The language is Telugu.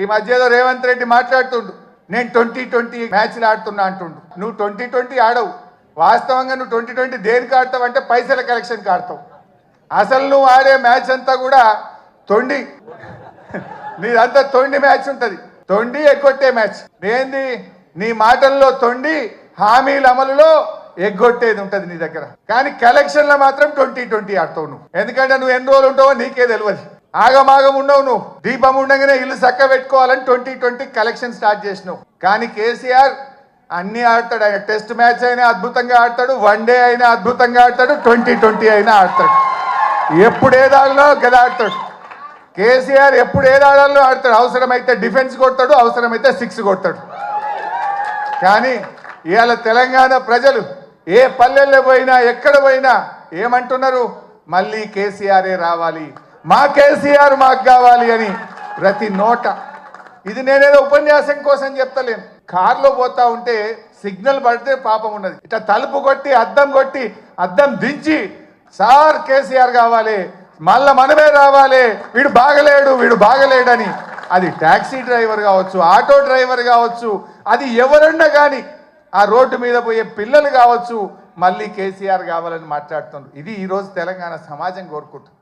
ఈ మధ్యలో రేవంత్ రెడ్డి మాట్లాడుతుండు. నేను ట్వంటీ ట్వంటీ మ్యాచ్లు ఆడుతున్నా అంటుండు. నువ్వు ట్వంటీ ట్వంటీ ఆడవు. వాస్తవంగా నువ్వు ట్వంటీ ట్వంటీ దేనికి ఆడతావు అంటే పైసల కలెక్షన్కి ఆడతావు. అసలు నువ్వు ఆడే మ్యాచ్ అంతా కూడా తొండి. నీదంతా తొండి మ్యాచ్ ఉంటుంది. తొండి ఎగ్గొట్టే మ్యాచ్. ఏంది? నీ మాటల్లో తొండి హామీల అమలులో ఎగ్గొట్టేది ఉంటుంది నీ దగ్గర. కానీ కలెక్షన్లో మాత్రం ట్వంటీ ట్వంటీ ఆడతావు నువ్వు. ఎందుకంటే నువ్వు ఎన్ని రోజులు ఉంటావో నీకే తెలియదు ఆగమాగం ఉండవు నువ్వు. దీపం ఉండగానే ఇల్లు చక్క పెట్టుకోవాలని ట్వంటీ ట్వంటీ కలెక్షన్ స్టార్ట్ చేసినావు. కానీ కేసీఆర్ అన్ని ఆడతాడు. ఆయన టెస్ట్ మ్యాచ్ అయినా అద్భుతంగా ఆడతాడు. వన్ డే అయినా అద్భుతంగా ఆడతాడు. ట్వంటీ ట్వంటీ అయినా ఆడతాడు. ఎప్పుడు ఏదాలో గదా ఆడతాడు. కేసీఆర్ ఎప్పుడు ఏదాడాలో ఆడతాడు. అవసరమైతే డిఫెన్స్ కొడతాడు అవసరమైతే సిక్స్ కొడతాడు. కానీ ఇవాళ తెలంగాణ ప్రజలు ఏ పల్లెల్లో పోయినా ఎక్కడ పోయినా ఏమంటున్నారు? మళ్ళీ కేసీఆరే రావాలి. మా కేసీఆర్ మాకు కావాలి అని ప్రతి నోట. ఇది నేనేదో ఉపన్యాసం కోసం చెప్తలేను. కారులో పోతా ఉంటే సిగ్నల్ పడితే పాపం ఉన్నది. ఇట్లా తలుపు కొట్టి అద్దం కొట్టి అద్దం దించి సార్ కేసీఆర్ కావాలి. మళ్ళా మనమే రావాలి. వీడు బాగలేడు వీడు బాగలేడని. అది టాక్సీ డ్రైవర్ కావచ్చు ఆటో డ్రైవర్ కావచ్చు అది ఎవరన్నా కానీ ఆ రోడ్డు మీద పోయే పిల్లలు కావచ్చు మళ్ళీ కేసీఆర్ కావాలని మాట్లాడుతున్నారు ఇది ఈరోజు తెలంగాణ సమాజం కోరుకుంటుంది.